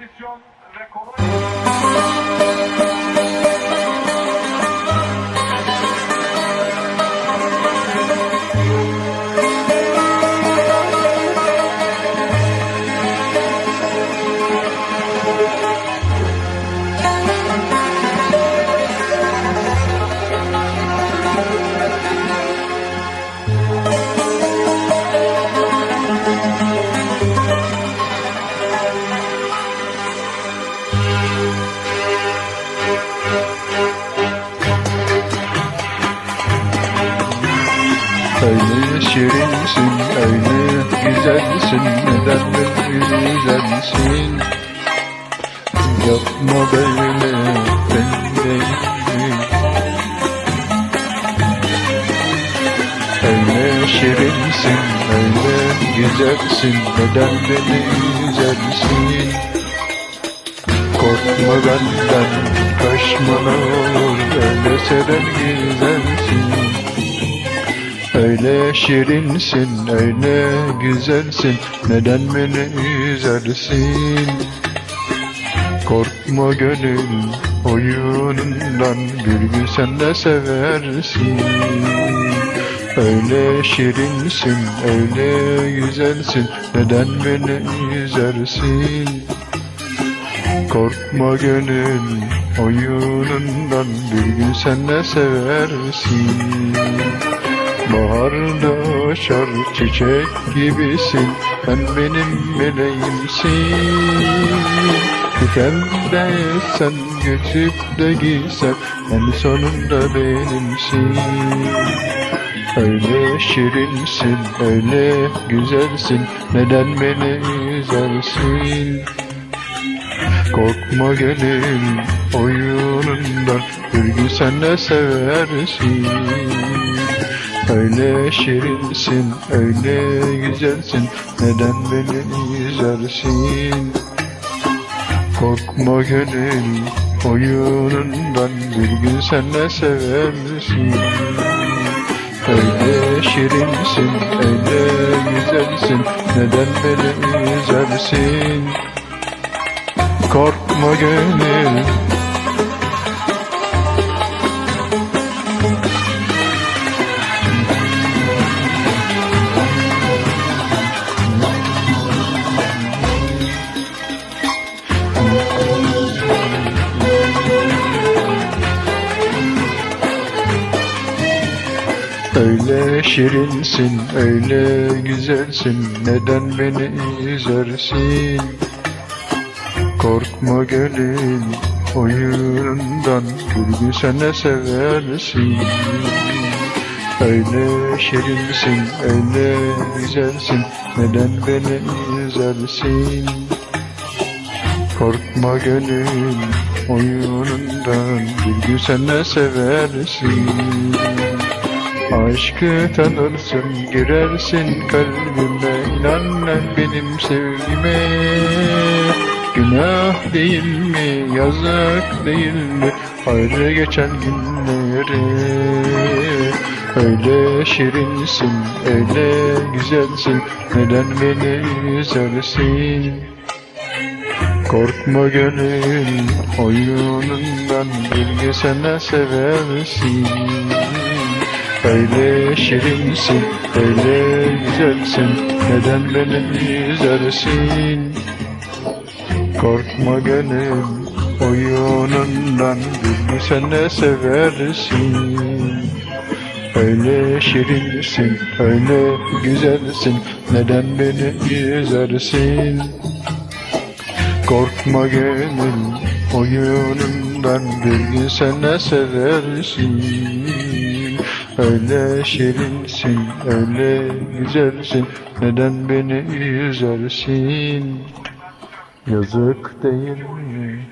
pozisyon ve kolay. Şirinsin, öyle güzelsin, neden güzelsin? Yapma böyle, ben değilim. Öyle şirinsin, öyle güzelsin, neden beni üzersin? Korkma benden, kaçma ne olur, öyle seven güzelsin. Öyle şirinsin, öyle güzelsin Neden beni üzersin? Korkma gönül oyunundan Bir gün sen de seversin Öyle şirinsin, öyle güzelsin Neden beni üzersin? Korkma gönül oyunundan Bir gün sen de seversin Baharda açar çiçek gibisin. Sen benim meleğimsin. Diken sen götüp de giysen En sonunda benimsin. Öyle şirinsin, öyle güzelsin. Neden beni üzersin? Korkma gönül oyunundan Bir gün sen de seversin Öyle şirinsin, öyle güzelsin Neden beni üzersin? Korkma gönül oyunundan Bir gün sen de seversin Öyle şirinsin, öyle güzelsin Neden beni üzersin? Korkma gönül Öyle şirinsin, öyle güzelsin Neden beni üzersin? Korkma gönül oyunundan Bir gün sen de seversin Öyle şirinsin, öyle güzelsin Neden beni üzersin? Korkma gönül oyunundan Bir gün sen de seversin Aşkı tanırsın, girersin kalbime. İnan lan benim sevgime. Günah değil mi, yazık değil mi? Ayrı geçen günleri. Öyle şirinsin, öyle güzelsin. Neden beni üzersin? Korkma gönül oyunundan sen de seversin Öyle şirinsin, öyle güzelsin Neden beni üzersin? Korkma gönül oyunundan gün sen de seversin Öyle şirinsin, öyle güzelsin Neden beni üzersin? Korkma gönül oyunundan Bir sen de seversin Öyle şirinsin, öyle güzelsin Neden beni üzersin? Yazık değil mi?